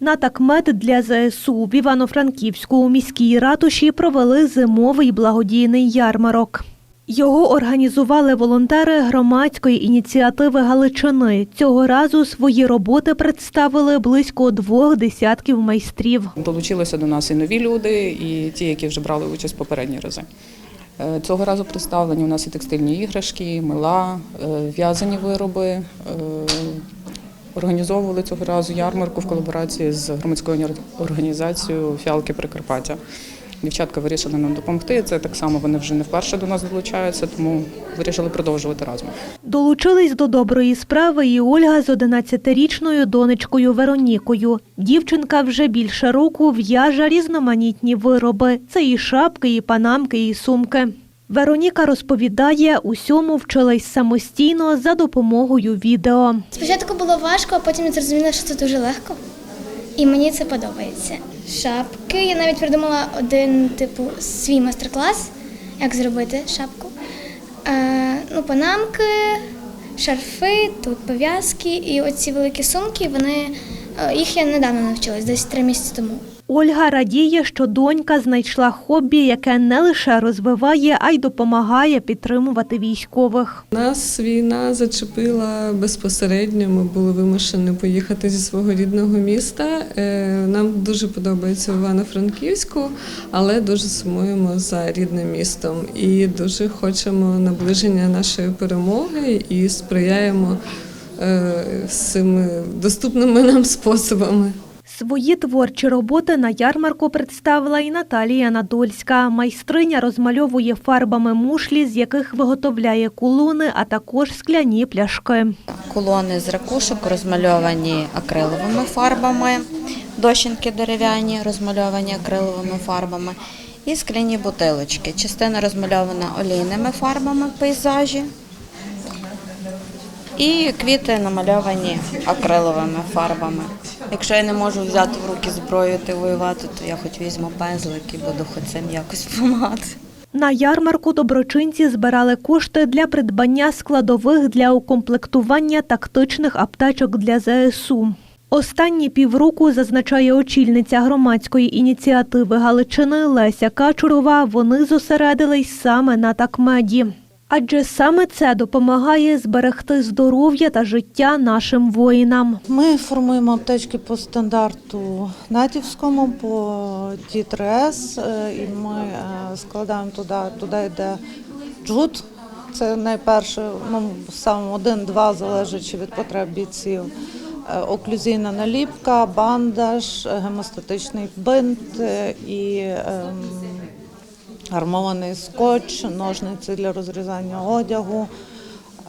На такмет для ЗСУ в Івано-Франківську у міській ратуші провели зимовий благодійний ярмарок. Його організували волонтери громадської ініціативи Галичини. Цього разу свої роботи представили близько двох десятків майстрів. Долучилися до нас і нові люди, і ті, які вже брали участь попередні рази. Е, Цього разу представлені у нас і текстильні іграшки, мила, е, в'язані вироби. Організовували цього разу ярмарку в колаборації з громадською організацією Фіалки Прикарпаття. Дівчатка вирішили нам допомогти. Це так само вони вже не вперше до нас долучаються, тому вирішили продовжувати разом. Долучились до доброї справи і Ольга з 11-річною донечкою Веронікою. Дівчинка вже більше року в'яже різноманітні вироби. Це і шапки, і панамки, і сумки. Вероніка розповідає, усьому вчилась самостійно за допомогою відео. Спочатку було важко, а потім я зрозуміла, що це дуже легко. І мені це подобається. Шапки. Я навіть придумала один типу свій майстер-клас, як зробити шапку. Е, ну, панамки, шарфи, тут пов'язки і оці великі сумки. Вони е, їх я недавно навчилась, десь три місяці тому. Ольга радіє, що донька знайшла хобі, яке не лише розвиває, а й допомагає підтримувати військових. Нас війна зачепила безпосередньо. Ми були вимушені поїхати зі свого рідного міста. Е, Нам дуже подобається Івано-Франківську, але дуже сумуємо за рідним містом і дуже хочемо наближення нашої перемоги і сприяємо е, цими доступними нам способами. Свої творчі роботи на ярмарку представила і Наталія Надольська. Майстриня розмальовує фарбами мушлі, з яких виготовляє кулони, а також скляні пляшки. Колони з ракушок розмальовані акриловими фарбами, дощинки дерев'яні розмальовані акриловими фарбами і скляні бутилочки. Частина розмальована олійними фарбами в пейзажі. І квіти намальовані акриловими фарбами. Якщо я не можу взяти в руки зброю та воювати, то я хоч візьму пензлик і буду хоч цим якось допомагати. На ярмарку доброчинці збирали кошти для придбання складових для укомплектування тактичних аптечок для ЗСУ. Останні півроку, зазначає очільниця громадської ініціативи Галичини Леся Качурова, вони зосередились саме на такмеді. Адже саме це допомагає зберегти здоров'я та життя нашим воїнам. Ми формуємо аптечки по стандарту натівському, по Т3С, е, і ми е, складаємо туди, туди йде джут. Це найперше, ну сам один-два, залежачи від потреб бійців. Е, Оклюзійна наліпка, бандаж, гемостатичний бинт і ем, армований скотч, ножниці для розрізання одягу.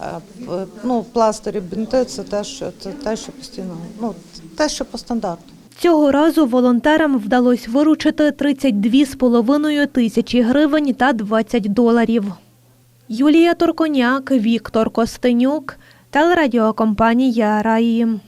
Е, Ну, пластирі, бінти це те, що це те, що постійно, ну те, що по стандарту. Цього разу волонтерам вдалося виручити 32,5 тисячі гривень та 20 доларів. Юлія Торконяк, Віктор Костенюк, телерадіокомпанія Раї.